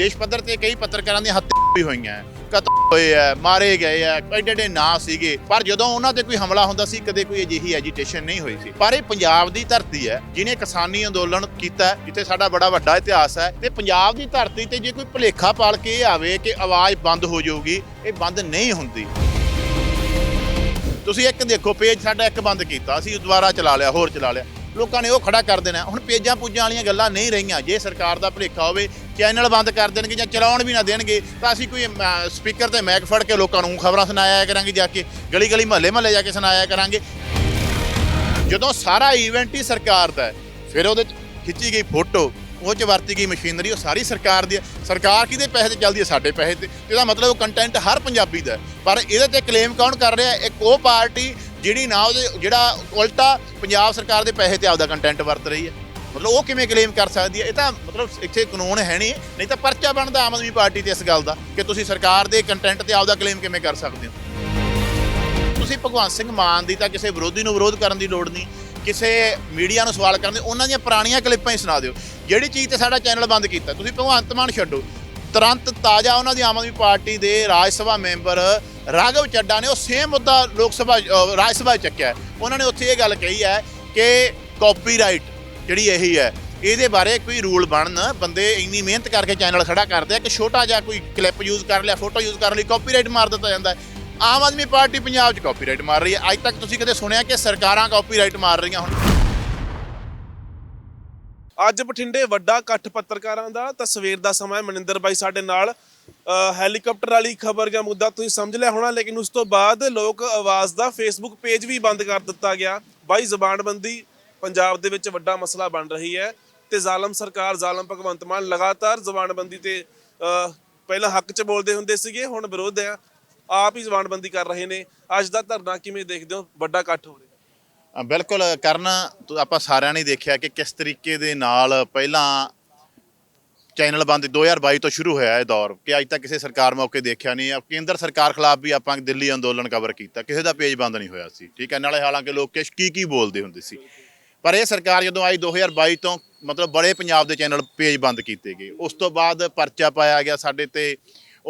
ਦੇਸ਼ ਪੱਧਰ ਤੇ ਕਈ ਪੱਤਰਕਾਰਾਂ ਦੀਆਂ ਹੱਤਿਆ ਵੀ ਹੋਈਆਂ ਹੈ, ਕਤਲ ਹੋਏ ਆ ਮਾਰੇ ਗਏ ਆ ਐਡੇ ਐਡੇ ਨਾਂ ਸੀਗੇ। ਪਰ ਜਦੋਂ ਉਹਨਾਂ ਤੇ ਕੋਈ ਹਮਲਾ ਹੁੰਦਾ ਸੀ ਕਦੇ ਕੋਈ ਅਜਿਹੀ ਐਜੀਟੇਸ਼ਨ ਨਹੀਂ ਹੋਈ ਸੀ। ਪਰ ਇਹ ਪੰਜਾਬ ਦੀ ਧਰਤੀ ਹੈ ਜਿਨੇ ਕਿਸਾਨੀ ਅੰਦੋਲਨ ਕੀਤਾ ਜਿੱਥੇ ਸਾਡਾ ਬੜਾ ਵੱਡਾ ਇਤਿਹਾਸ ਹੈ ਤੇ ਪੰਜਾਬ ਦੀ ਧਰਤੀ ਤੇ ਜੇ ਕੋਈ ਭੁਲੇਖਾ ਪਾਲ ਕੇ ਇਹ ਆਵੇ ਕਿ ਆਵਾਜ਼ ਬੰਦ ਹੋ ਜਾਊਗੀ ਇਹ ਬੰਦ ਨਹੀਂ ਹੁੰਦੀ। ਤੁਸੀਂ ਇੱਕ ਦੇਖੋ ਪੇਜ ਸਾਡਾ ਇੱਕ ਬੰਦ ਕੀਤਾ ਅਸੀਂ ਦੁਬਾਰਾ ਚਲਾ ਲਿਆ ਹੋਰ ਚਲਾ ਲਿਆ। ਲੋਕਾਂ ਨੇ ਉਹ ਖੜਾ ਕਰ ਦੇਣਾ। ਹੁਣ ਪੇਜਾਂ ਪੂਜਾਂ ਵਾਲੀਆਂ ਗੱਲਾਂ ਨਹੀਂ ਰਹੀਆਂ। ਜੇ ਸਰਕਾਰ ਦਾ ਭੁਲੇਖਾ ਹੋਵੇ, ਚੈਨਲ ਬੰਦ ਕਰ ਦੇਣਗੇ ਜਾਂ ਚਲਾਉਣ ਵੀ ਨਾ ਦੇਣਗੇ, ਤਾਂ ਅਸੀਂ ਕੋਈ ਸਪੀਕਰ ਤੇ ਮੈਕ ਫੜ ਕੇ ਲੋਕਾਂ ਨੂੰ ਖਬਰਾਂ ਸੁਣਾਇਆ ਕਰਾਂਗੇ ਜਾ ਕੇ। ਗਲੀ ਗਲੀ ਮਹੱਲੇ ਮਹੱਲੇ ਜਾ ਕੇ ਸੁਣਾਇਆ ਕਰਾਂਗੇ। ਜਦੋਂ ਸਾਰਾ ਇਵੈਂਟ ਹੀ ਸਰਕਾਰ ਦਾ ਫਿਰ ਉਹਦੇ 'ਚ ਖਿੱਚੀ ਗਈ ਫੋਟੋ, ਉਹ 'ਚ ਵਰਤੀ ਗਈ ਮਸ਼ੀਨਰੀ, ਉਹ ਸਾਰੀ ਸਰਕਾਰ ਦੀ ਹੈ। ਸਰਕਾਰ ਕਿਹਦੇ ਪੈਸੇ ਤੇ ਚੱਲਦੀ ਹੈ? ਸਾਡੇ ਪੈਸੇ ਤੇ। ਇਹਦਾ ਮਤਲਬ ਕੰਟੈਂਟ ਹਰ ਪੰਜਾਬੀ ਦਾ ਪਰ ਇਹਦੇ ਤੇ ਕਲੇਮ ਕੌਣ ਕਰ ਰਿਹਾ ਇੱਕ ਉਹ ਪਾਰਟੀ ਜਿਹੜੀ ਨਾ ਉਹਦੇ ਜਿਹੜਾ ਉਲਟਾ ਪੰਜਾਬ ਸਰਕਾਰ ਦੇ ਪੈਸੇ ਤੇ ਆਪਦਾ ਕੰਟੈਂਟ ਵਰਤ ਰਹੀ ਹੈ। ਮਤਲਬ ਉਹ ਕਿਵੇਂ ਕਲੇਮ ਕਰ ਸਕਦੀ ਹੈ? ਇਹ ਤਾਂ ਮਤਲਬ ਇੱਥੇ ਕਾਨੂੰਨ ਹੈ ਨਹੀਂ। ਨਹੀਂ ਤਾਂ ਪਰਚਾ ਬਣਦਾ ਆਮ ਆਦਮੀ ਪਾਰਟੀ ਤੇ ਇਸ ਗੱਲ ਦਾ ਕਿ ਤੁਸੀਂ ਸਰਕਾਰ ਦੇ ਕੰਟੈਂਟ ਤੇ ਆਪਦਾ ਕਲੇਮ ਕਿਵੇਂ ਕਰ ਸਕਦੇ ਹੋ? ਤੁਸੀਂ ਭਗਵੰਤ ਸਿੰਘ ਮਾਨ ਦੀ ਤਾਂ ਕਿਸੇ ਵਿਰੋਧੀ ਨੂੰ ਵਿਰੋਧ ਕਰਨ ਦੀ ਲੋੜ ਨਹੀਂ। ਕਿਸੇ ਮੀਡੀਆ ਨੂੰ ਸਵਾਲ ਕਰਨ ਦੀ ਉਹਨਾਂ ਦੀਆਂ ਪੁਰਾਣੀਆਂ ਕਲਿੱਪਾਂ ਹੀ ਸੁਣਾ ਦਿਓ। ਜਿਹੜੀ ਚੀਜ਼ ਤੇ ਸਾਡਾ ਚੈਨਲ ਬੰਦ ਕੀਤਾ, ਤੁਸੀਂ ਭਗਵੰਤ ਮਾਨ ਛੱਡੋ। ਤੁਰੰਤ ਤਾਜ਼ਾ ਉਹਨਾਂ ਦੀ ਆਮ ਆਦਮੀ ਪਾਰਟੀ ਦੇ ਰਾਜ ਸਭਾ ਮੈਂਬਰ ਰਾਘਵ ਚੱਡਾ ਨੇ ਉਹ ਸੇਮ ਮੁੱਦਾ ਲੋਕ ਸਭਾ ਰਾਜ ਸਭਾ ਚੱਕਿਆ। ਉਹਨਾਂ ਨੇ ਉੱਥੇ ਇਹ ਗੱਲ ਕਹੀ ਹੈ ਕਿ ਕਾਪੀਰਾਈਟ ਜਿਹੜੀ ਇਹੀ ਹੈ, ਇਹਦੇ ਬਾਰੇ ਕੋਈ ਰੂਲ ਬਣਨ, ਬੰਦੇ ਇੰਨੀ ਮਿਹਨਤ ਕਰਕੇ ਚੈਨਲ ਖੜਾ ਕਰਦੇ ਆ ਕਿ ਛੋਟਾ ਜਿਹਾ ਕੋਈ ਕਲਿੱਪ ਯੂਜ਼ ਕਰ ਲਿਆ ਫੋਟੋ ਯੂਜ਼ ਕਰਨ ਲਈ ਕਾਪੀਰਾਈਟ ਮਾਰ ਦਿੱਤਾ ਜਾਂਦਾ ਆਮ ਆਦਮੀ ਪਾਰਟੀ ਪੰਜਾਬ 'ਚ ਕਾਪੀਰਾਈਟ ਮਾਰ ਰਹੀ ਹੈ। ਅੱਜ ਤੱਕ ਤੁਸੀਂ ਕਦੇ ਸੁਣਿਆ ਕਿ ਸਰਕਾਰਾਂ ਕਾਪੀਰਾਈਟ ਮਾਰ ਰਹੀਆਂ ਹੁਣ? ਅੱਜ ਬਠਿੰਡੇ ਵੱਡਾ ਇਕੱਠ ਪੱਤਰਕਾਰਾਂ ਦਾ ਤਾਂ ਸਵੇਰ ਦਾ ਸਮਾਂ ਮਨਿੰਦਰ ਬਾਈ ਸਾਡੇ ਨਾਲ ਅਹ ਹੈਲੀਕਾਪਟਰ ਵਾਲੀ ਖਬਰ ਜਾਂ ਮੁੱਦਾ ਤੁਸੀਂ ਸਮਝ ਲਿਆ ਹੋਣਾ, ਲੇਕਿਨ ਉਸ ਤੋਂ ਬਾਅਦ ਲੋਕ ਆਵਾਜ਼ ਦਾ ਫੇਸਬੁੱਕ ਪੇਜ ਵੀ ਬੰਦ ਕਰ ਦਿੱਤਾ ਗਿਆ। ਬਾਈ, ਜ਼ਬਾਨਬੰਦੀ ਪੰਜਾਬ ਦੇ ਵਿੱਚ ਵੱਡਾ ਮਸਲਾ ਬਣ ਰਹੀ ਹੈ ਤੇ ਜ਼ਾਲਮ ਸਰਕਾਰ, ਜ਼ਾਲਮ ਭਗਵੰਤ ਮਾਨ ਲਗਾਤਾਰ ਜ਼ਬਾਨਬੰਦੀ ਤੇ ਪਹਿਲਾਂ ਹੱਕ 'ਚ ਬੋਲਦੇ ਹੁੰਦੇ ਸੀਗੇ, ਹੁਣ ਵਿਰੋਧ ਆ ਆਪ ਹੀ ਜ਼ਬਾਨਬੰਦੀ ਕਰ ਰਹੇ ਨੇ। ਅੱਜ ਦਾ ਧਰਨਾ ਕਿਵੇਂ ਦੇਖਦੇ ਹੋ? ਵੱਡਾ ਇਕੱਠ ਹੋ ਰਿਹਾ। ਬਿਲਕੁਲ ਕਰਨ, ਤੋ ਆਪਾਂ ਸਾਰਿਆਂ ਨੇ ਦੇਖਿਆ ਕਿ ਕਿਸ ਤਰੀਕੇ ਦੇ ਨਾਲ ਪਹਿਲਾਂ ਚੈਨਲ ਬੰਦ 2022 ਤੋਂ ਸ਼ੁਰੂ ਹੋਇਆ ਇਹ ਦੌਰ, ਕਿ ਅੱਜ ਤੱਕ ਕਿਸੇ ਸਰਕਾਰ ਮੌਕੇ ਦੇਖਿਆ ਨਹੀਂ। ਆ ਕੇਂਦਰ ਸਰਕਾਰ ਖਿਲਾਫ ਵੀ ਆਪਾਂ ਦਿੱਲੀ ਅੰਦੋਲਨ ਕਵਰ ਕੀਤਾ, ਕਿਸੇ ਦਾ ਪੇਜ ਬੰਦ ਨਹੀਂ ਹੋਇਆ ਸੀ, ਠੀਕ ਹੈ? ਨਾਲੇ ਹਾਲਾਂਕਿ ਲੋਕ ਕਿਸ, ਕੀ ਕੀ ਬੋਲਦੇ ਹੁੰਦੇ ਸੀ। ਪਰ ਇਹ ਸਰਕਾਰ ਜਦੋਂ ਆਈ 2022 ਤੋਂ, ਮਤਲਬ ਬੜੇ ਪੰਜਾਬ ਦੇ ਚੈਨਲ ਪੇਜ ਬੰਦ ਕੀਤੇ ਗਏ। ਉਸ ਤੋਂ ਬਾਅਦ ਪਰਚਾ ਪਾਇਆ ਗਿਆ ਸਾਡੇ ਤੇ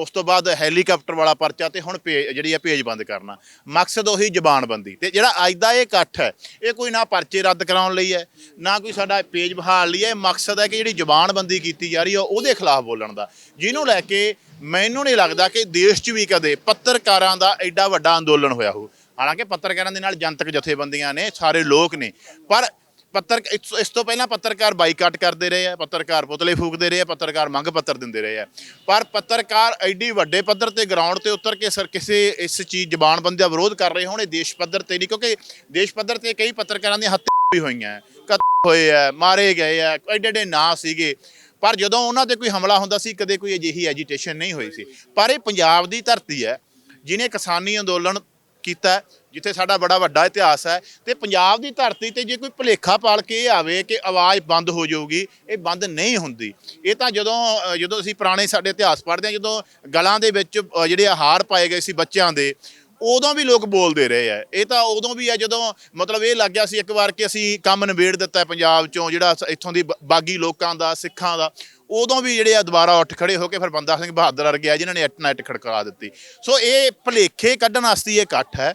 ਉਸ ਤੋਂ ਬਾਅਦ ਹੈਲੀਕਾਪਟਰ ਵਾਲਾ ਪਰਚਾ ਤੇ ਹੁਣ ਪੇ, ਜਿਹੜੀ ਆ ਪੇਜ ਬੰਦ ਕਰਨਾ। ਮਕਸਦ ਉਹੀ ਜ਼ਬਾਨਬੰਦੀ। ਤੇ ਜਿਹੜਾ ਅੱਜ ਦਾ ਇਹ ਇਕੱਠ ਹੈ, ਇਹ ਕੋਈ ਨਾ ਪਰਚੇ ਰੱਦ ਕਰਾਉਣ ਲਈ ਹੈ, ਨਾ ਕੋਈ ਸਾਡਾ ਪੇਜ ਬਹਾਲ ਲਈ ਹੈ। ਇਹ ਮਕਸਦ ਹੈ ਕਿ ਜਿਹੜੀ ਜ਼ਬਾਨਬੰਦੀ ਕੀਤੀ ਜਾ ਰਹੀ ਹੈ, ਉਹਦੇ ਖਿਲਾਫ ਬੋਲਣ ਦਾ। ਜਿਹਨੂੰ ਲੈ ਕੇ ਮੈਨੂੰ ਨਹੀਂ ਲੱਗਦਾ ਕਿ ਦੇਸ਼ 'ਚ ਵੀ ਕਦੇ ਪੱਤਰਕਾਰਾਂ ਦਾ ਐਡਾ ਵੱਡਾ ਅੰਦੋਲਨ ਹੋਇਆ ਹੋ ਹਾਲਾਂਕਿ ਪੱਤਰਕਾਰਾਂ ਦੇ ਨਾਲ ਜਨਤਕ ਜਥੇਬੰਦੀਆਂ ਨੇ, ਸਾਰੇ ਲੋਕ ਨੇ। ਪਰ ਪੱਤਰ ਇਸ ਇਸ ਤੋਂ ਪਹਿਲਾਂ ਪੱਤਰਕਾਰ ਬਾਈਕਾਟ ਕਰਦੇ ਰਹੇ ਆ ਪੱਤਰਕਾਰ ਪੁਤਲੇ ਫੂਕਦੇ ਰਹੇ ਆ ਪੱਤਰਕਾਰ ਮੰਗ ਪੱਤਰ ਦਿੰਦੇ ਰਹੇ ਆ। ਪਰ ਪੱਤਰਕਾਰ ਐਡੀ ਵੱਡੇ ਪੱਧਰ ਤੇ ਗਰਾਊਂਡ ਤੇ ਉਤਰ ਕੇ ਸਰ ਕਿਸੇ ਇਸ ਚੀਜ਼ ਜ਼ਬਾਨਬੰਦੀ ਦਾ ਵਿਰੋਧ ਕਰ ਰਹੇ ਹੋਣ ਇਹ ਦੇਸ਼ ਪੱਧਰ ਤੇ ਨਹੀਂ ਕਿਉਂਕਿ ਦੇਸ਼ ਪੱਧਰ ਤੇ ਕਈ ਪੱਤਰਕਾਰਾਂ ਦੀਆਂ ਹੱਤਿਆ ਵੀ ਹੋਈਆਂ ਹੈ, ਕਤਲ ਹੋਏ ਆ ਮਾਰੇ ਗਏ ਆ ਐਡੇ ਐਡੇ ਨਾਂ ਸੀਗੇ। ਪਰ ਜਦੋਂ ਉਹਨਾਂ ਤੇ ਕੋਈ ਹਮਲਾ ਹੁੰਦਾ ਸੀ ਕਦੇ ਕੋਈ ਅਜਿਹੀ ਐਜੀਟੇਸ਼ਨ ਨਹੀਂ ਹੋਈ ਸੀ। ਪਰ ਇਹ ਪੰਜਾਬ ਦੀ ਧਰਤੀ ਹੈ ਜਿਨੇ ਕਿਸਾਨੀ ਅੰਦੋਲਨ ਕੀਤਾ ਹੈ, ਜਿੱਥੇ ਸਾਡਾ ਬੜਾ ਵੱਡਾ ਇਤਿਹਾਸ ਹੈ ਤੇ ਪੰਜਾਬ ਦੀ ਧਰਤੀ ਤੇ ਜੇ ਕੋਈ ਭੁਲੇਖਾ ਪਾਲ ਕੇ ਇਹ ਆਵੇ ਕਿ ਆਵਾਜ਼ ਬੰਦ ਹੋ ਜਾਊਗੀ, ਇਹ ਬੰਦ ਨਹੀਂ ਹੁੰਦੀ। ਇਹ ਤਾਂ ਜਦੋਂ ਜਦੋਂ ਅਸੀਂ ਪੁਰਾਣੇ ਸਾਡੇ ਇਤਿਹਾਸ ਪੜ੍ਹਦੇ ਹਾਂ, ਜਦੋਂ ਗਲਾਂ ਦੇ ਵਿੱਚ ਜਿਹੜੇ ਹਾਰ ਪਾਏ ਗਏ ਸੀ ਬੱਚਿਆਂ ਦੇ, ਉਦੋਂ ਵੀ ਲੋਕ ਬੋਲਦੇ ਰਹੇ ਆ। ਇਹ ਤਾਂ ਉਦੋਂ ਵੀ ਆ ਜਦੋਂ ਮਤਲਬ ਇਹ ਲੱਗ ਗਿਆ ਸੀ ਇੱਕ ਵਾਰ ਕਿ ਅਸੀਂ ਕੰਮ ਨਿਬੇੜ ਦਿੱਤਾ ਪੰਜਾਬ ਚੋਂ, ਜਿਹੜਾ ਇੱਥੋਂ ਦੀ ਬ- ਬਾਗੀ ਲੋਕਾਂ ਦਾ, ਸਿੱਖਾਂ ਦਾ। ਉਦੋਂ ਵੀ ਜਿਹੜੇ ਆ ਦੁਬਾਰਾ ਉੱਠ ਖੜੇ ਹੋ ਕੇ ਫਿਰ ਬੰਦਾ ਸਿੰਘ ਬਹਾਦਰ ਵਰਗੇ ਆ ਜਿਨ੍ਹਾਂ ਨੇ ਇੱਟ ਨਾਲ ਇੱਟ ਖੜਕਾ ਦਿੱਤੀ। ਸੋ ਇਹ ਭਲੇਖੇ ਕੱਢਣ ਵਾਸਤੇ ਇਹ ਇਕੱਠ ਹੈ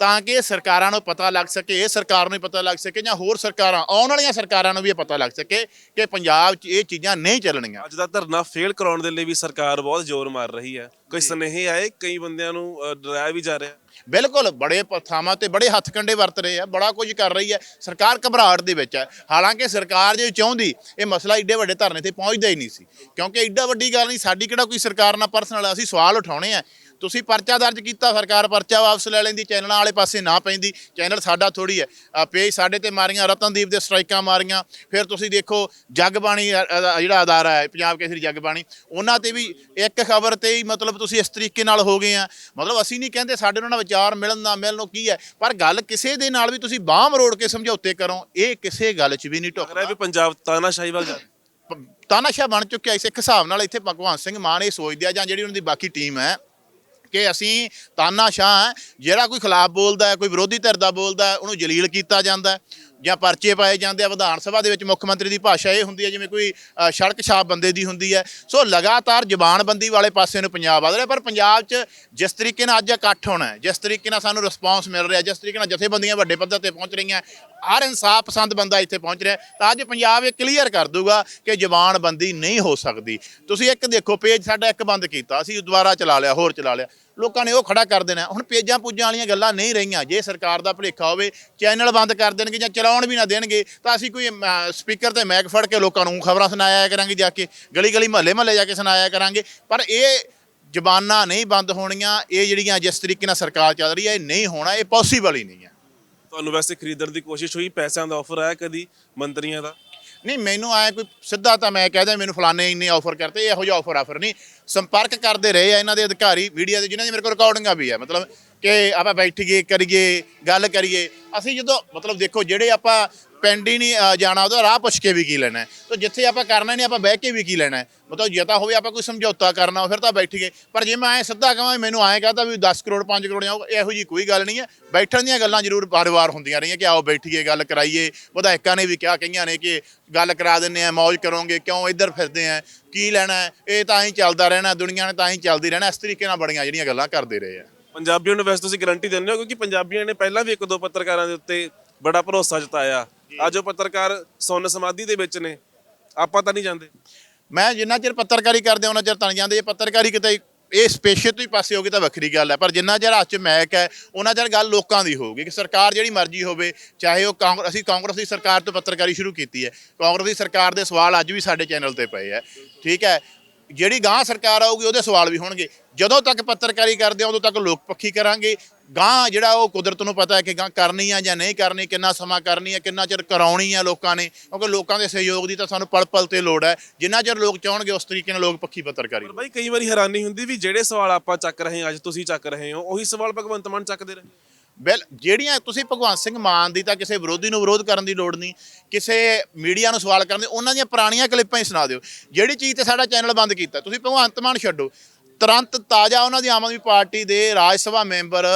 ਤਾਂ ਕਿ ਸਰਕਾਰਾਂ ਨੂੰ ਪਤਾ ਲੱਗ ਸਕੇ ਇਹ ਸਰਕਾਰ ਨੂੰ ਪਤਾ ਲੱਗ ਸਕੇ ਜਾਂ ਹੋਰ ਸਰਕਾਰਾਂ ਆਉਣ ਵਾਲੀਆਂ ਸਰਕਾਰਾਂ ਨੂੰ ਵੀ ਇਹ ਪਤਾ ਲੱਗ ਸਕੇ ਕਿ ਪੰਜਾਬ 'ਚ ਇਹ ਚੀਜ਼ਾਂ ਨਹੀਂ ਚੱਲਣੀਆਂ। ਅੱਜ ਦਾ ਧਰਨਾ ਫੇਲ ਕਰਾਉਣ ਦੇ ਲਈ ਵੀ ਸਰਕਾਰ ਬਹੁਤ ਜ਼ੋਰ ਮਾਰ ਰਹੀ ਹੈ। ਕੋਈ ਸੁਨੇਹੇ ਆਏ? ਕਈ ਬੰਦਿਆਂ ਨੂੰ ਡਰਾਇਆ ਵੀ ਜਾ ਰਿਹਾ। ਬਿਲਕੁਲ, ਬੜੇ ਥਾਵਾਂ ਤੇ ਬੜੇ ਹੱਥ ਕੰਡੇ ਵਰਤ ਰਹੇ ਆ, ਬੜਾ ਕੁਝ ਕਰ ਰਹੀ ਹੈ। ਸਰਕਾਰ ਘਬਰਾਹਟ ਦੇ ਵਿੱਚ ਹੈ। ਹਾਲਾਂਕਿ ਸਰਕਾਰ ਜੇ ਚਾਹੁੰਦੀ, ਇਹ ਮਸਲਾ ਏਡੇ ਵੱਡੇ ਧਰਨੇ ਤੇ ਪਹੁੰਚਦਾ ਹੀ ਨਹੀਂ ਸੀ। ਕਿਉਂਕਿ ਏਡਾ ਵੱਡੀ ਗੱਲ ਨਹੀਂ, ਸਾਡੀ ਕਿਹੜਾ ਕੋਈ ਸਰਕਾਰ ਨਾਲ ਪਰਸਨਲ ਅਸੀਂ ਸਵਾਲ ਉਠਾਉਣੇ ਆ। ਤੁਸੀਂ ਪਰਚਾ ਦਰਜ ਕੀਤਾ ਸਰਕਾਰ ਪਰਚਾ ਵਾਪਸ ਲੈ ਲੈਂਦੀ ਚੈਨਲਾਂ ਵਾਲੇ ਪਾਸੇ ਨਾ ਪੈਂਦੀ ਚੈਨਲ ਸਾਡਾ ਥੋੜੀ ਹੈ। ਪੇਜ ਸਾਡੇ ਤੇ ਮਾਰੀਆਂ ਰਤਨਦੀਪ ਦੇ ਸਟ੍ਰਾਈਕਾਂ ਮਾਰੀਆਂ ਫਿਰ ਤੁਸੀਂ ਦੇਖੋ ਜਗਬਾਣੀ ਜਿਹੜਾ ਅਦਾਰਾ ਹੈ ਪੰਜਾਬ ਕੇਸਰੀ ਜਗਬਾਣੀ ਉਹਨਾਂ ਤੇ ਵੀ ਇੱਕ ਖਬਰ ਤੇ ਹੀ ਮਤਲਬ ਤੁਸੀਂ ਇਸ ਤਰੀਕੇ ਨਾਲ ਹੋ ਗਏ ਆ। ਮਤਲਬ ਅਸੀਂ ਨਹੀਂ ਕਹਿੰਦੇ ਸਾਡੇ ਉਹਨਾਂ ਨਾਲ ਵਿਚਾਰ ਮਿਲਣ ਨਾ ਮਿਲਣ ਉਹ ਕੀ ਹੈ ਪਰ ਗੱਲ ਕਿਸੇ ਦੇ ਨਾਲ ਵੀ ਤੁਸੀਂ ਬਾਹ ਮਰੋੜ ਕੇ ਸਮਝੌਤੇ ਕਰੋ ਇਹ ਕਿਸੇ ਗੱਲ 'ਚ ਵੀ ਨਹੀਂ ਟੁਕਦਾ ਵੀ ਪੰਜਾਬ ਤਾਨਾਸ਼ਾਹੀ ਵੱਲ ਜਾ ਤਾਨਾਸ਼ਾਹ ਬਣ ਚੁੱਕਿਆ ਇਸ ਇੱਕ ਹਿਸਾਬ ਨਾਲ ਇੱਥੇ ਭਗਵੰਤ ਸਿੰਘ ਮਾਨ ਇਹ ਸੋਚਦੇ ਆ ਜਾਂ ਜਿਹੜੀ ਉਹਨਾਂ ਦੀ ਬਾਕੀ ਟੀਮ ਹੈ ਕਿ ਅਸੀਂ ਤਾਨਾਸ਼ਾਹ ਹੈ। ਜਿਹੜਾ ਕੋਈ ਖਿਲਾਫ ਬੋਲਦਾ ਕੋਈ ਵਿਰੋਧੀ ਧਿਰ ਦਾ ਬੋਲਦਾ ਉਹਨੂੰ ਜਲੀਲ ਕੀਤਾ ਜਾਂਦਾ ਜਾਂ ਪਰਚੇ ਪਾਏ ਜਾਂਦੇ ਆ, ਵਿਧਾਨ ਸਭਾ ਦੇ ਵਿੱਚ ਮੁੱਖ ਮੰਤਰੀ ਦੀ ਭਾਸ਼ਾ ਇਹ ਹੁੰਦੀ ਹੈ ਜਿਵੇਂ ਕੋਈ ਸੜਕ ਛਾਪ ਬੰਦੇ ਦੀ ਹੁੰਦੀ ਹੈ ਸੋ ਲਗਾਤਾਰ ਜ਼ਬਾਨਬੰਦੀ ਵਾਲੇ ਪਾਸੇ ਨੂੰ ਪੰਜਾਬ ਵਧ ਰਿਹਾ, ਪਰ ਪੰਜਾਬ 'ਚ ਜਿਸ ਤਰੀਕੇ ਨਾਲ ਅੱਜ ਇਕੱਠ ਹੋਣਾ ਹੈ, ਜਿਸ ਤਰੀਕੇ ਨਾਲ ਸਾਨੂੰ ਰਿਸਪਾਂਸ ਮਿਲ ਰਿਹਾ, ਜਿਸ ਤਰੀਕੇ ਨਾਲ ਜਥੇਬੰਦੀਆਂ ਵੱਡੇ ਪੱਧਰ ਤੇ ਪਹੁੰਚ ਰਹੀਆਂ, ਹਰ ਇਨਸਾਫ ਪਸੰਦ ਬੰਦਾ ਇੱਥੇ ਪਹੁੰਚ ਰਿਹਾ ਤਾਂ ਅੱਜ ਪੰਜਾਬ ਇਹ ਕਲੀਅਰ ਕਰ ਦੂਗਾ ਕਿ ਜ਼ਬਾਨਬੰਦੀ ਨਹੀਂ ਹੋ ਸਕਦੀ। ਤੁਸੀਂ ਇੱਕ ਦੇਖੋ ਪੇਜ ਸਾਡਾ ਇੱਕ ਬੰਦ ਕੀਤਾ, ਅਸੀਂ ਦੁਬਾਰਾ ਚਲਾ ਲਿਆ, ਹੋਰ ਚਲਾ ਲਿਆ। ਲੋਕਾਂ ਨੇ ਉਹ ਖੜਾ ਕਰ ਦੇਣਾ। ਹੁਣ ਪੇਜਾਂ ਪੂਜਾਂ ਵਾਲੀਆਂ ਗੱਲਾਂ ਨਹੀਂ ਰਹੀਆਂ। ਜੇ ਸਰਕਾਰ ਦਾ ਭੁਲੇਖਾ ਹੋਵੇ, ਚੈਨਲ ਬੰਦ ਕਰ ਦੇਣਗੇ ਜਾਂ ਚਲਾਉਣ ਵੀ ਨਾ ਦੇਣਗੇ, ਤਾਂ ਅਸੀਂ ਕੋਈ ਸਪੀਕਰ ਤੇ ਮੈਕ ਫੜ ਕੇ ਲੋਕਾਂ ਨੂੰ ਖਬਰਾਂ ਸੁਣਾਇਆ ਕਰਾਂਗੇ ਜਾ ਕੇ ਗਲੀ ਗਲੀ ਮਹੱਲੇ ਮਹੱਲੇ ਜਾ ਕੇ ਸੁਣਾਇਆ ਕਰਾਂਗੇ। ਪਰ ਇਹ ਜ਼ਬਾਨਾਂ ਨਹੀਂ ਬੰਦ ਹੋਣੀਆਂ। ਇਹ ਜਿਹੜੀਆਂ ਜਿਸ ਤਰੀਕੇ ਨਾਲ ਸਰਕਾਰ ਚੱਲ ਰਹੀ ਹੈ, ਇਹ ਨਹੀਂ ਹੋਣਾ, ਇਹ ਪੋਸੀਬਲ ਹੀ ਨਹੀਂ ਹੈ। ਤੁਹਾਨੂੰ ਵੈਸੇ ਖਰੀਦਣ ਦੀ ਕੋਸ਼ਿਸ਼ ਹੋਈ, ਪੈਸਿਆਂ ਦਾ ਆਫਰ ਆਇਆ ਕਦੀ ਮੰਤਰੀਆਂ ਦਾ? ਨਹੀਂ, ਮੈਨੂੰ ਆਇਆ ਕੋਈ ਸਿੱਧਾ ਤਾਂ ਮੈਂ ਕਹਿ ਦਿਆਂ ਮੈਨੂੰ ਫਲਾਣੇ ਇੰਨੇ ਆਫਰ ਕਰਤੇ, ਇਹੋ ਜਿਹਾ ਆਫਰ ਆਫਰ ਨਹੀਂ। ਸੰਪਰਕ ਕਰਦੇ ਰਹੇ ਆ ਇਹਨਾਂ ਦੇ ਅਧਿਕਾਰੀ ਮੀਡੀਆ ਦੇ ਜਿਨ੍ਹਾਂ ਦੀ ਮੇਰੇ ਕੋਲ ਰਿਕਾਰਡਿੰਗਾਂ ਵੀ ਆ। ਮਤਲਬ ਕਿ ਆਪਾਂ ਬੈਠੀਏ, ਕਰੀਏ, ਗੱਲ ਕਰੀਏ। ਅਸੀਂ ਜਦੋਂ, ਮਤਲਬ ਦੇਖੋ, ਜਿਹੜੇ ਆਪਾਂ ਪਿੰਡ ਹੀ ਨਹੀਂ ਅ, ਜਾਣਾ ਉਹਦਾ ਰਾਹ ਪੁੱਛ ਕੇ ਵੀ ਕੀ ਲੈਣਾ ਹੈ। ਤਾਂ ਜਿੱਥੇ ਆਪਾਂ ਕਰਨਾ ਨਹੀਂ ਆਪਾਂ ਬਹਿ ਕੇ ਵੀ ਕੀ ਲੈਣਾ ਹੈ। ਮਤਲਬ ਜੇ ਤਾਂ ਹੋਵੇ ਆਪਾਂ ਕੋਈ ਸਮਝੌਤਾ ਕਰਨਾ ਫਿਰ ਤਾਂ ਬੈਠੀਏ ਪਰ ਜੇ ਮੈਂ ਐ ਸਿੱਧਾ ਕਹਾਂ ਵੀ ਮੈਨੂੰ ਐਂ ਕਹਤਾ ਵੀ 10 ਕਰੋੜ 5 ਕਰੋੜ ਆਊਗਾ ਇਹੋ ਜੀ ਕੋਈ ਗੱਲ ਨਹੀਂ ਹੈ। ਬੈਠਣ ਦੀਆਂ ਗੱਲਾਂ ਜ਼ਰੂਰ ਵਾਰ-ਵਾਰ ਹੁੰਦੀਆਂ ਰਹੀਆਂ ਕਿ ਆਓ ਬੈਠੀਏ ਗੱਲ ਕਰਾਈਏ। ਵਿਧਾਇਕਾਂ ਨੇ ਵੀ ਕਿਹਾ ਕਈਆਂ ਨੇ ਕਿ ਗੱਲ ਕਰਾ ਦਿੰਨੇ ਆ ਮौज ਕਰੋਗੇ ਕਿਉਂ ਇੱਧਰ ਫਿਰਦੇ ਆ ਕੀ ਲੈਣਾ ਹੈ? ਇਹ ਤਾਂ ਹੀ ਚੱਲਦਾ ਰਹਿਣਾ ਦੁਨੀਆ ਨੇ ਤਾਂ ਹੀ ਚੱਲਦੀ ਰਹਿਣਾ। ਇਸ ਤਰੀਕੇ ਨਾਲ ਬੜੀਆਂ ਜਿਹੜੀਆਂ ਗੱਲਾਂ ਕਰਦੇ ਰਹੇ ਆ। ਪੰਜਾਬੀਆਂ ਨੂੰ ਵੈਸੇ ਤੁਸੀਂ ਗਾਰੰਟੀ ਦਿੰਦੇ ਹੋ ਕਿਉਂਕਿ ਪੰਜਾਬੀਆਂ ਨੇ ਪਹਿਲਾਂ ਵੀ ਇੱਕ ਦੋ ਪੱਤਰਕਾਰਾਂ ਦੇ ਉੱਤੇ ਬੜਾ ਭਰੋਸਾ ਜਤਾਇਆ। ਅੱਜ ਪੱਤਰਕਾਰ ਸੁੰਨ ਸਮਾਧੀ ਦੇ ਵਿੱਚ ਨੇ। ਆਪਾਂ ਤਾਂ ਨਹੀਂ ਜਾਂਦੇ। ਮੈਂ ਜਿੰਨਾ ਚਿਰ ਪੱਤਰਕਾਰੀ ਕਰਦੇ ਉਹਨਾਂ ਚਿਰ ਤਾਂ ਨਹੀਂ ਜਾਂਦੇ। ਜੇ ਪੱਤਰਕਾਰੀ ਕਿਤੇ ਇਹ ਸਪੇਸ਼ਲ ਤੋਂ ਹੀ ਪਾਸੇ ਹੋ ਗਈ ਤਾਂ ਵੱਖਰੀ ਗੱਲ ਹੈ। ਪਰ ਜਿੰਨਾ ਚਿਰ ਹੱਥ 'ਚ ਮੈਕ ਹੈ, ਉਹਨਾਂ ਚਿਰ ਗੱਲ ਲੋਕਾਂ ਦੀ ਹੋਊਗੀ ਕਿ ਸਰਕਾਰ ਜਿਹੜੀ ਮਰਜ਼ੀ ਹੋਵੇ, ਚਾਹੇ ਉਹ ਕਾਂਗਰਸ, ਅਸੀਂ ਕਾਂਗਰਸ ਦੀ ਸਰਕਾਰ ਤੋਂ ਪੱਤਰਕਾਰੀ ਸ਼ੁਰੂ ਕੀਤੀ ਹੈ। ਕਾਂਗਰਸ ਦੀ ਸਰਕਾਰ ਦੇ ਸਵਾਲ ਅੱਜ ਵੀ ਸਾਡੇ ਚੈਨਲ ਤੇ ਪਏ ਹੈ। ਠੀਕ ਹੈ ਜਿਹੜੀ ਗਾਂ ਸਰਕਾਰ ਆਊਗੀ, ਉਹਦੇ ਸਵਾਲ ਵੀ ਹੋਣਗੇ। ਜਦੋਂ ਤੱਕ ਪੱਤਰਕਾਰੀ ਕਰਦੇ ਆ, ਉਦੋਂ ਤੱਕ ਲੋਕ ਪੱਖੀ ਕਰਾਂਗੇ। ਗਾਂ ਜਿਹੜਾ ਉਹ ਕੁਦਰਤ ਨੂੰ ਪਤਾ ਹੈ ਕਿ ਗਾਂ ਕਰਨੀ ਆ ਜਾਂ ਨਹੀਂ ਕਰਨੀ, ਕਿੰਨਾ ਸਮਾਂ ਕਰਨੀ ਹੈ ਕਿੰਨਾ ਚਿਰ ਕਰਾਉਣੀ ਆ ਲੋਕਾਂ ਨੇ, ਕਿਉਂਕਿ ਲੋਕਾਂ ਦੇ ਸਹਿਯੋਗ ਦੀ ਤਾਂ ਸਾਨੂੰ ਪਲ ਪਲ ਤੇ ਲੋੜ ਹੈ। ਜਿੰਨਾ ਚਿਰ ਲੋਕ ਚਾਹਣਗੇ, ਉਸ ਤਰੀਕੇ ਨਾਲ ਲੋਕ ਪੱਖੀ ਪੱਤਰਕਾਰੀ ਪਰ ਬਾਈ, ਕਈ ਵਾਰੀ ਹੈਰਾਨੀ ਹੁੰਦੀ ਵੀ ਜਿਹੜੇ ਸਵਾਲ ਆਪਾਂ ਚੱਕ ਰਹੇ ਹਾਂ, ਅੱਜ ਤੁਸੀਂ ਚੱਕ ਰਹੇ ਹੋ, ਉਹੀ ਸਵਾਲ ਭਗਵੰਤ ਮਾਨ ਚੱਕਦੇ ਰਹੇ। ਬਿਲ ਜਿਹੜੀਆਂ ਤੁਸੀਂ ਭਗਵੰਤ ਸਿੰਘ ਮਾਨ ਦੀ ਤਾਂ ਕਿਸੇ ਵਿਰੋਧੀ ਨੂੰ ਵਿਰੋਧ ਕਰਨ ਦੀ ਲੋੜ ਨਹੀਂ, ਕਿਸੇ ਮੀਡੀਆ ਨੂੰ ਸਵਾਲ ਕਰਨ ਦੀ, ਉਹਨਾਂ ਦੀਆਂ ਪੁਰਾਣੀਆਂ ਕਲਿੱਪਾਂ ਹੀ ਸੁਣਾ ਦਿਓ। ਜਿਹੜੀ ਚੀਜ਼ ਤੇ ਸਾਡਾ ਚੈਨਲ ਬੰਦ ਕੀਤਾ, ਤੁਸੀਂ ਭਗਵੰਤ ਮਾਨ ਛੱਡੋ। ਤੁਰੰਤ ਤਾਜ਼ਾ ਉਹਨਾਂ ਦੀ ਆਮ ਆਦਮੀ ਪਾਰਟੀ ਦੇ ਰਾਜ ਸਭਾ ਮੈਂਬਰ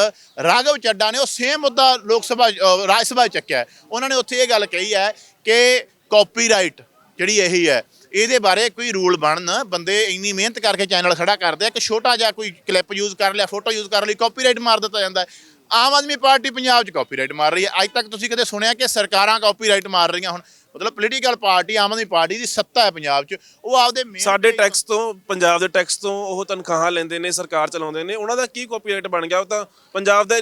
ਰਾਘਵ ਚੱਡਾ ਨੇ ਉਹ ਸੇਮ ਮੁੱਦਾ ਲੋਕ ਸਭਾ ਰਾਜ ਸਭਾ ਚੱਕਿਆ। ਉਹਨਾਂ ਨੇ ਉੱਥੇ ਇਹ ਗੱਲ ਕਹੀ ਹੈ ਕਿ ਕਾਪੀਰਾਈਟ ਜਿਹੜੀ ਇਹੀ ਹੈ, ਇਹਦੇ ਬਾਰੇ ਕੋਈ ਰੂਲ ਬਣਨ, ਬੰਦੇ ਇੰਨੀ ਮਿਹਨਤ ਕਰਕੇ ਚੈਨਲ ਖੜਾ ਕਰਦੇ ਆ ਕਿ ਛੋਟਾ ਜਿਹਾ ਕੋਈ ਕਲਿੱਪ ਯੂਜ਼ ਕਰ ਲਿਆ ਫੋਟੋ ਯੂਜ਼ ਕਰ ਲਈ ਕਾਪੀਰਾਈਟ ਮਾਰ ਦਿੱਤਾ ਜਾਂਦਾ ਆਮ ਆਦਮੀ ਪਾਰਟੀ ਪੰਜਾਬ 'ਚ ਕਾਪੀਰਾਈਟ ਮਾਰ ਰਹੀ ਹੈ। ਅੱਜ ਤੱਕ ਤੁਸੀਂ ਕਦੇ ਸੁਣਿਆ ਕਿ ਸਰਕਾਰਾਂ ਕਾਪੀਰਾਈਟ ਮਾਰ ਰਹੀਆਂ ਹੁਣ? ਮਤਲਬ political party Aam Aadmi party ਦੀ ਸੱਤਾ ਹੈ ਪੰਜਾਬ 'ਚ। ਉਹ ਆਪਦੇ ਸਾਡੇ ਟੈਕਸ ਤੋਂ ਪੰਜਾਬ ਦੇ ਟੈਕਸ ਤੋਂ ਉਹ ਤਨਖਾਹਾਂ ਲੈਂਦੇ ਨੇ ਸਰਕਾਰ ਚਲਾਉਂਦੇ ਨੇ। ਉਹਨਾਂ ਦਾ ਕੀ ਕਾਪੀਰਾਈਟ ਬਣ ਗਿਆ? ਉਹ ਤਾਂ ਪੰਜਾਬ ਦਾ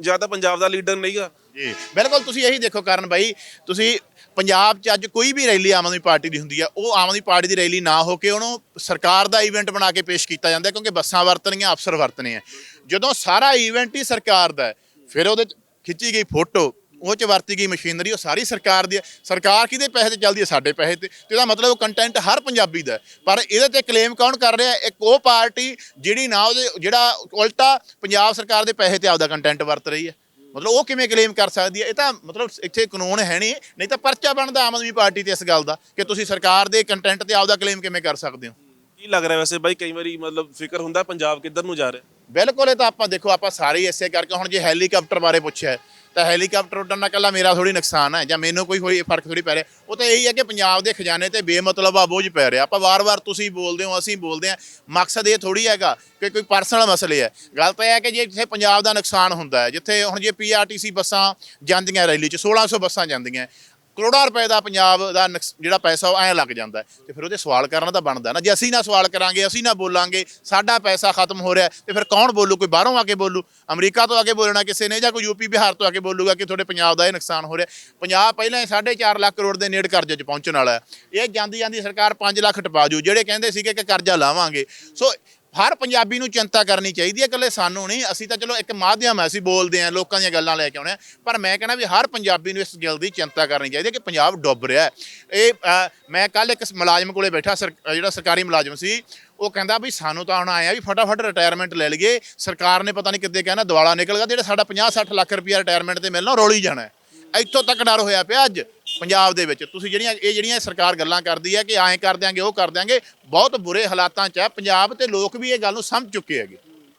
ਜਾਂ ਤਾਂ ਪੰਜਾਬ ਦਾ ਲੀਡਰ ਨਹੀਂਗਾ ਜੀ ਬਿਲਕੁਲ ਤੁਸੀਂ ਇਹੀ ਦੇਖੋ ਕਾਰਨ ਬਾਈ ਤੁਸੀਂ ਪੰਜਾਬ 'ਚ ਅੱਜ ਕੋਈ ਵੀ ਰੈਲੀ ਆਮ ਆਦਮੀ ਪਾਰਟੀ ਦੀ ਹੁੰਦੀ ਆ ਉਹ ਆਮ ਆਦਮੀ ਪਾਰਟੀ ਦੀ ਰੈਲੀ ਨਾ ਹੋ ਕੇ ਉਹਨੂੰ ਸਰਕਾਰ ਦਾ ਇਵੈਂਟ ਬਣਾ ਕੇ ਪੇਸ਼ ਕੀਤਾ ਜਾਂਦਾ ਹੈ ਕਿਉਂਕਿ ਬੱਸਾਂ ਵਰਤਣੀਆਂ ਅਫਸਰ ਵਰਤਣੇ ਆ। ਜਦੋਂ ਸਾਰਾ ਇਵੈਂਟ ਹੀ ਸਰਕਾਰ ਦਾ ਹੈ ਫਿਰ ਉਹਦੇ 'ਚ ਖਿੱਚੀ ਗਈ ਫੋਟੋ ਉਹ 'ਚ ਵਰਤੀ ਗਈ ਮਸ਼ੀਨਰੀ ਉਹ ਸਾਰੀ ਸਰਕਾਰ ਦੀ ਹੈ। ਸਰਕਾਰ ਕਿਹਦੇ ਪੈਸੇ ਤੇ ਚੱਲਦੀ ਹੈ? ਸਾਡੇ ਪੈਸੇ ਤੇ। ਤੇ ਇਹਦਾ ਮਤਲਬ ਉਹ ਕੰਟੈਂਟ ਹਰ ਪੰਜਾਬੀ ਦਾ। ਪਰ ਇਹਦੇ ਤੇ ਕਲੇਮ ਕੌਣ ਕਰ ਰਿਹਾ? ਇੱਕ ਉਹ ਪਾਰਟੀ ਜਿਹੜੀ ਨਾ ਉਹਦੇ ਜਿਹੜਾ ਉਲਟਾ ਪੰਜਾਬ ਸਰਕਾਰ ਦੇ ਪੈਸੇ ਤੇ ਆਪਦਾ ਕੰਟੈਂਟ ਵਰਤ ਰਹੀ ਹੈ। ਮਤਲਬ ਉਹ ਕਿਵੇਂ ਕਲੇਮ ਕਰ ਸਕਦੀ ਹੈ? ਇਹ ਤਾਂ ਮਤਲਬ ਇੱਥੇ ਕਾਨੂੰਨ ਹੈ ਨਹੀਂ। ਨਹੀਂ ਤਾਂ ਪਰਚਾ ਬਣਦਾ ਆਮ ਆਦਮੀ ਪਾਰਟੀ ਤੇ ਇਸ ਗੱਲ ਦਾ ਕਿ ਤੁਸੀਂ ਸਰਕਾਰ ਦੇ ਕੰਟੈਂਟ ਤੇ ਆਪਦਾ ਕਲੇਮ ਕਿਵੇਂ ਕਰ ਸਕਦੇ ਹੋ? ਕੀ ਲੱਗ ਰਿਹਾ ਵੈਸੇ ਬਾਈ ਕਈ ਵਾਰੀ ਮਤਲਬ ਫਿਕਰ ਹੁੰਦਾ ਪੰਜਾਬ ਕਿੱਧਰ ਨੂੰ ਜਾ ਰਿਹਾ? ਬਿਲਕੁਲ ਇਹ ਤਾਂ ਆਪਾਂ ਦੇਖੋ ਆਪਾਂ ਸਾਰੇ ਇਸੇ ਕਰਕੇ ਹੁਣ ਜੇ ਹੈਲੀਕਾਪਟਰ ਬਾਰੇ ਪੁੱਛਿਆ ਤਾਂ ਹੈਲੀਕਾਪਟਰ ਉੱਡਣ ਨਾਲ ਕੱਲਾ ਮੇਰਾ ਥੋੜੀ ਨੁਕਸਾਨ ਹੈ ਜਾਂ ਮੈਨੂੰ ਕੋਈ ਹੋਈ ਫ਼ਰਕ ਥੋੜੀ ਪੈ ਰਿਹਾ। ਉਹ ਤਾਂ ਇਹੀ ਹੈ ਕਿ ਪੰਜਾਬ ਦੇ ਖਜ਼ਾਨੇ ਤੇ ਬੇਮਤਲਬ ਆ ਬੋਝ ਪੈ ਰਿਹਾ। ਆਪਾਂ ਵਾਰ-ਵਾਰ ਤੁਸੀਂ ਬੋਲਦੇ ਹੋ, ਅਸੀਂ ਬੋਲਦੇ ਹਾਂ। ਮਕਸਦ ਇਹ ਥੋੜੀ ਹੈਗਾ ਕਿ ਕੋਈ ਪਰਸਨਲ ਮਸਲੇ ਹੈ। ਗੱਲ ਤਾਂ ਇਹ ਹੈ ਕਿ ਜੇ ਜਿੱਥੇ ਪੰਜਾਬ ਦਾ ਨੁਕਸਾਨ ਹੁੰਦਾ ਹੈ, ਜਿੱਥੇ ਹੁਣ ਜੇ ਪੀਆਰਟੀਸੀ ਬੱਸਾਂ ਜਾਂਦੀਆਂ ਰੈਲੀ 'ਚ 1600 ਬੱਸਾਂ ਜਾਂਦੀਆਂ। ਕਰੋੜਾਂ ਰੁਪਏ ਦਾ ਪੰਜਾਬ ਦਾ ਨੁਕਸ- ਜਿਹੜਾ ਪੈਸਾ ਉਹ ਐਂ ਲੱਗ ਜਾਂਦਾ ਹੈ। ਤੇ ਫਿਰ ਉਹਦੇ ਸਵਾਲ ਕਰਨਾ ਤਾਂ ਬਣਦਾ ਨਾ। ਜੇ ਅਸੀਂ ਨਾ ਸਵਾਲ ਕਰਾਂਗੇ ਅਸੀਂ ਨਾ ਬੋਲਾਂਗੇ ਸਾਡਾ ਪੈਸਾ ਖਤਮ ਹੋ ਰਿਹਾ ਹੈ, ਤੇ ਫਿਰ ਕੌਣ ਬੋਲੂ? ਕੋਈ ਬਾਹਰੋਂ ਆ ਕੇ ਬੋਲੂ? ਅਮਰੀਕਾ ਤੋਂ ਆ ਕੇ ਬੋਲਣਾ ਕਿਸੇ ਨੇ ਜਾਂ ਕੋਈ ਯੂਪੀ ਬਿਹਾਰ ਤੋਂ ਆ ਕੇ ਬੋਲੂਗਾ ਕਿ ਤੁਹਾਡੇ ਪੰਜਾਬ ਦਾ ਇਹ ਨੁਕਸਾਨ ਹੋ ਰਿਹਾ ਪੰਜਾਬ ਪਹਿਲਾਂ ਹੀ 4.5 ਲੱਖ ਕਰੋੜ ਦੇ ਨੇੜ ਕਰਜ਼ੇ 'ਚ ਪਹੁੰਚਣ ਵਾਲਾ ਹੈ। ਇਹ ਜਾਂਦੀ ਜਾਂਦੀ ਸਰਕਾਰ 5 ਲੱਖ ਟਪਾ ਜੂ ਜਿਹੜੇ ਕਹਿੰਦੇ ਸੀਗੇ ਕਿ ਕਰਜ਼ਾ ਲਾਵਾਂਗੇ। ਸੋ ਹਰ ਪੰਜਾਬੀ ਨੂੰ ਚਿੰਤਾ ਕਰਨੀ ਚਾਹੀਦੀ ਹੈ ਇਕੱਲੇ ਸਾਨੂੰ ਨਹੀਂ। ਅਸੀਂ ਤਾਂ ਚਲੋ ਇੱਕ ਮਾਧਿਅਮ ਹੈ ਅਸੀਂ ਬੋਲਦੇ ਹਾਂ ਲੋਕਾਂ ਦੀਆਂ ਗੱਲਾਂ ਲੈ ਕੇ ਆਉਣੇ ਆ ਪਰ ਮੈਂ ਕਹਿੰਦਾ ਵੀ ਹਰ ਪੰਜਾਬੀ ਨੂੰ ਇਸ ਗੱਲ ਦੀ ਚਿੰਤਾ ਕਰਨੀ ਚਾਹੀਦੀ ਹੈ ਕਿ ਪੰਜਾਬ ਡੁੱਬ ਰਿਹਾ ਹੈ। ਇਹ ਅ, ਮੈਂ ਕੱਲ ਇੱਕ ਮੁਲਾਜ਼ਮ ਕੋਲੇ ਬੈਠਾ ਸਰ- ਅ, ਜਿਹੜਾ ਸਰਕਾਰੀ ਮੁਲਾਜ਼ਮ ਸੀ ਉਹ ਕਹਿੰਦਾ ਵੀ ਸਾਨੂੰ ਤਾਂ ਹੁਣ ਆਇਆ ਵੀ ਫਟਾਫਟ ਰਿਟਾਇਰਮੈਂਟ ਲੈ ਲਈਏ। ਸਰਕਾਰ ਨੇ ਪਤਾ ਨਹੀਂ ਕਿੱਦੇ ਕਹਿਣਾ ਦਿਵਾਲਾ ਨਿਕਲ ਗਿਆ ਜਿਹੜਾ ਸਾਡਾ 50 60 ਲੱਖ ਰੁਪਇਆ ਰਿਟਾਇਰਮੈਂਟ ਤੇ ਮਿਲਣਾ ਉਹ ਰੋਲੀ ਜਾਣਾ ਹੈ। ਇੱਥੋਂ ਤੱਕ ਡਰ ਹੋਇਆ ਪਿਆ ਅੱਜ। ਪੰਜਾਬ ਦੇ ਵਿੱਚ। ਤੁਸੀਂ ਜਿਹੜੀਆਂ ਇਹ ਜਿਹੜੀਆਂ ਸਰਕਾਰ ਗੱਲਾਂ ਕਰਦੀ ਹੈ ਕਿ ਐਂ ਕਰ ਦਿਆਂਗੇ ਉਹ ਕਰ ਦਿਆਂਗੇ ਬਹੁਤ ਬੁਰੇ ਹਾਲਾਤਾਂ 'ਚ ਹੈ। ਪੰਜਾਬ ਤੇ ਲੋਕ ਵੀ ਇਹ ਗੱਲ ਨੂੰ ਸਮਝ ਚੁੱਕੇ ਹੈਗੇ।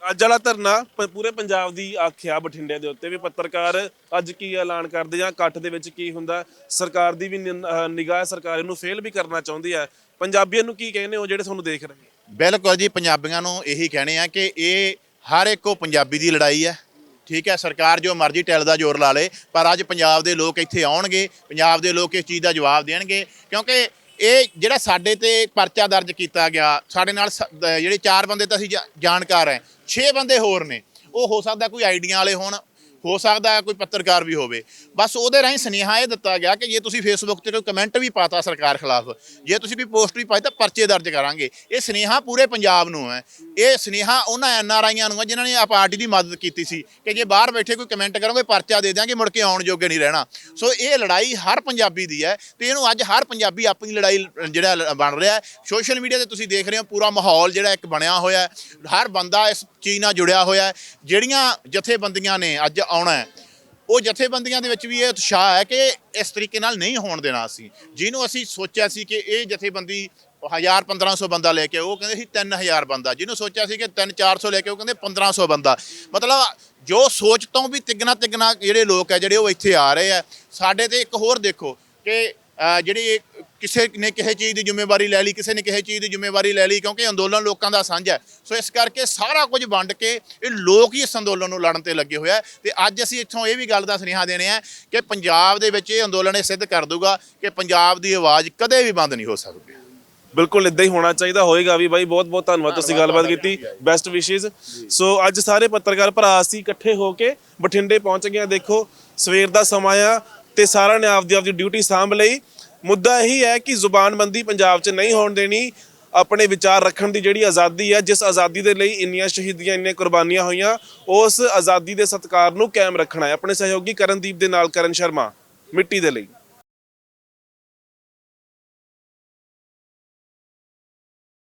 ਅੱਜ ਵਾਲਾ ਧਰਨਾ ਪ- ਪੂਰੇ ਪੰਜਾਬ ਦੀ ਆਖਿਆ ਬਠਿੰਡੇ ਦੇ ਉੱਤੇ ਵੀ ਪੱਤਰਕਾਰ ਅੱਜ ਕੀ ਐਲਾਨ ਕਰਦੇ ਜਾਂ ਇਕੱਠ ਦੇ ਵਿੱਚ ਕੀ ਹੁੰਦਾ। ਸਰਕਾਰ ਦੀ ਵੀ ਨਿਗਾਹ ਸਰਕਾਰ ਇਹਨੂੰ ਫੇਲ ਵੀ ਕਰਨਾ ਚਾਹੁੰਦੀ ਹੈ। ਪੰਜਾਬੀਆਂ ਨੂੰ ਕੀ ਕਹਿੰਦੇ ਹੋ ਜਿਹੜੇ ਤੁਹਾਨੂੰ ਦੇਖ ਰਹੇ ਨੇ? ਬਿਲਕੁਲ ਜੀ ਪੰਜਾਬੀਆਂ ਨੂੰ ਇਹੀ ਕਹਿਣੇ ਆ ਕਿ ਇਹ ਹਰ ਇੱਕੋ ਪੰਜਾਬੀ ਦੀ ਲੜਾਈ ਹੈ। ਠੀਕ ਹੈ, ਸਰਕਾਰ ਜੋ ਮਰਜ਼ੀ ਟੈਲ ਦਾ ਜ਼ੋਰ ਲਾ ਲੇ, ਪਰ ਅੱਜ ਪੰਜਾਬ ਦੇ ਲੋਕ ਇੱਥੇ ਆਉਣਗੇ, ਪੰਜਾਬ ਦੇ ਲੋਕ ਇਸ ਚੀਜ਼ ਦਾ ਜਵਾਬ ਦੇਣਗੇ, ਕਿਉਂਕਿ ਇਹ ਜਿਹੜਾ ਸਾਡੇ ਤੇ ਪਰਚਾ ਦਰਜ ਕੀਤਾ ਗਿਆ, ਸਾਡੇ ਨਾਲ ਸ- ਅਹ ਜਿਹੜੇ ਚਾਰ ਬੰਦੇ ਤਾਂ ਅਸੀਂ ਜਾ- ਜਾਣਕਾਰ ਹੈ 6 ਬੰਦੇ ਹੋਰ ਨੇ, ਉਹ ਹੋ ਸਕਦਾ ਕੋਈ ਆਈਡੀਆਂ ਵਾਲੇ ਹੋਣ ਹੋ ਸਕਦਾ ਕੋਈ ਪੱਤਰਕਾਰ ਵੀ ਹੋਵੇ। ਬਸ ਉਹਦੇ ਰਾਹੀਂ ਸੁਨੇਹਾ ਇਹ ਦਿੱਤਾ ਗਿਆ ਕਿ ਜੇ ਤੁਸੀਂ ਫੇਸਬੁੱਕ ਤੇ ਕੋਈ ਕਮੈਂਟ ਵੀ ਪਾਤਾ ਸਰਕਾਰ ਖਿਲਾਫ, ਜੇ ਤੁਸੀਂ ਕੋਈ ਪੋਸਟ ਵੀ ਪਾਈ ਤਾਂ ਪਰਚੇ ਦਰਜ ਕਰਾਂਗੇ। ਇਹ ਸੁਨੇਹਾ ਪੂਰੇ ਪੰਜਾਬ ਨੂੰ ਹੈ। ਇਹ ਸੁਨੇਹਾ ਉਹਨਾਂ ਐਨ ਆਰ ਆਈਆਂ ਨੂੰ ਹੈ ਜਿਨ੍ਹਾਂ ਨੇ ਆ ਪਾਰਟੀ ਦੀ ਮਦਦ ਕੀਤੀ ਸੀ ਕਿ ਜੇ ਬਾਹਰ ਬੈਠੇ ਕੋਈ ਕਮੈਂਟ ਕਰੋਗੇ ਪਰਚਾ ਦੇ ਦਿਆਂਗੇ, ਮੁੜ ਕੇ ਆਉਣ ਜੋਗੇ ਨਹੀਂ ਰਹਿਣਾ। ਸੋ ਇਹ ਲੜਾਈ ਹਰ ਪੰਜਾਬੀ ਦੀ ਹੈ ਤੇ ਇਹਨੂੰ ਅੱਜ ਹਰ ਪੰਜਾਬੀ ਆਪਣੀ ਲੜਾਈ ਜਿਹੜਾ ਬਣ ਰਿਹਾ ਸੋਸ਼ਲ ਮੀਡੀਆ ਤੇ ਤੁਸੀਂ ਦੇਖ ਰਹੇ ਹੋ ਪੂਰਾ ਮਾਹੌਲ ਜਿਹੜਾ ਇੱਕ ਬਣਿਆ ਹੋਇਆ ਹਰ ਬੰਦਾ ਇਸ ਚੀਜ਼ ਨਾਲ ਜੁੜਿਆ ਹੋਇਆ ਜਿਹੜੀਆਂ ਜਥੇਬੰਦੀਆਂ ਨੇ ਅੱਜ ਆਉਣਾ ਹੈ। ਉਹ ਜਥੇਬੰਦੀਆਂ ਦੇ ਵਿੱਚ ਵੀ ਇਹ ਉਤਸ਼ਾਹ ਹੈ ਕਿ ਇਸ ਤਰੀਕੇ ਨਾਲ ਨਹੀਂ ਹੋਣ ਦੇਣਾ ਅਸੀਂ। ਜਿਹਨੂੰ ਅਸੀਂ ਸੋਚਿਆ ਸੀ ਕਿ ਇਹ ਜਥੇਬੰਦੀ 1000 1500 ਬੰਦਾ ਲੈ ਕੇ ਉਹ ਕਹਿੰਦੇ ਸੀ 3000 ਬੰਦਾ। ਜਿਹਨੂੰ ਸੋਚਿਆ ਸੀ ਕਿ 3 400 ਲੈ ਕੇ ਉਹ ਕਹਿੰਦੇ 1500 ਬੰਦਾ। ਮਤਲਬ ਜੋ ਸੋਚ ਤੋਂ ਵੀ ਤਿੱਗਣਾ ਤਿੱਗਣਾ ਜਿਹੜੇ ਲੋਕ ਹੈ ਜਿਹੜੇ ਉਹ ਇੱਥੇ ਆ ਰਹੇ ਆ ਸਾਡੇ ਤੇ ਇੱਕ ਹੋਰ ਦੇਖੋ ਕਿ ਅਹ, ਜਿਹੜੀ ਕਿਸੇ ਨੇ ਕਿਸੇ ਚੀਜ਼ ਦੀ ਜ਼ਿੰਮੇਵਾਰੀ ਲੈ ਲਈ ਕਿਸੇ ਨੇ ਕਿਸੇ ਚੀਜ਼ ਦੀ ਜ਼ਿੰਮੇਵਾਰੀ ਲੈ ਲਈ ਕਿਉਂਕਿ ਅੰਦੋਲਨ ਲੋਕਾਂ ਦਾ ਸਾਂਝਾ ਹੈ। ਸੋ ਇਸ ਕਰਕੇ ਸਾਰਾ ਕੁਝ ਵੰਡ ਕੇ ਇਹ ਲੋਕ ਹੀ ਇਸ ਅੰਦੋਲਨ ਨੂੰ ਲੜਨ ਤੇ ਲੱਗੇ ਹੋਇਆ ਤੇ ਅੱਜ ਅਸੀਂ ਇੱਥੋਂ ਇਹ ਵੀ ਗੱਲ ਦਾ ਸੁਨੇਹਾ ਦੇਣੇ ਆ ਕਿ ਪੰਜਾਬ ਦੇ ਵਿੱਚ ਇਹ ਅੰਦੋਲਨ ਇਹ ਸਿੱਧ ਕਰ ਦੂਗਾ ਕਿ ਪੰਜਾਬ ਦੀ ਆਵਾਜ਼ ਕਦੇ ਵੀ ਬੰਦ ਨਹੀਂ ਹੋ ਸਕਦੀ। ਬਿਲਕੁਲ ਇਦਾਂ ਹੀ ਹੋਣਾ ਚਾਹੀਦਾ ਹੋਏਗਾ ਵੀ ਬਾਈ ਬਹੁਤ ਬਹੁਤ ਧੰਨਵਾਦ ਤੁਸੀਂ ਗੱਲਬਾਤ ਕੀਤੀ। ਬੈਸਟ ਵਿਸ਼ੇਸ ਸੋ ਅੱਜ ਸਾਰੇ ਪੱਤਰਕਾਰ ਭਰਾ ਅਸੀਂ ਇਕੱਠੇ ਹੋ ਕੇ ਬਠਿੰਡੇ ਪਹੁੰਚ ਗਏ ਹਾਂ ਦੇਖੋ ਸਵੇਰ ਦਾ ਸਮਾਂ ਆ ਤੇ ਸਾਰਿਆਂ ਨੇ ਆਪਦੀ ਆਪਦੀ ਡਿਊਟੀ ਸਾਂਭ ਲਈ। ਮੁੱਦਾ ਇਹੀ ਹੈ ਕਿ ਜ਼ੁਬਾਨਬੰਦੀ ਪੰਜਾਬ 'ਚ ਨਹੀਂ ਹੋਣ ਦੇਣੀ, ਆਪਣੇ ਵਿਚਾਰ ਰੱਖਣ ਦੀ ਜਿਹੜੀ ਆਜ਼ਾਦੀ ਹੈ, ਜਿਸ ਆਜ਼ਾਦੀ ਦੇ ਲਈ ਇੰਨੀਆਂ ਸ਼ਹੀਦੀਆਂ, ਇੰਨੀਆਂ ਕੁਰਬਾਨੀਆਂ ਹੋਈਆਂ, ਉਸ ਆਜ਼ਾਦੀ ਦੇ ਸਤਿਕਾਰ ਨੂੰ ਕਾਇਮ ਰੱਖਣਾ ਹੈ। ਆਪਣੇ ਸਹਿਯੋਗੀ ਕਰਨਦੀਪ ਦੇ ਨਾਲ ਕਰਨ ਸ਼ਰਮਾ, ਮਿੱਟੀ ਦੇ ਲਈ।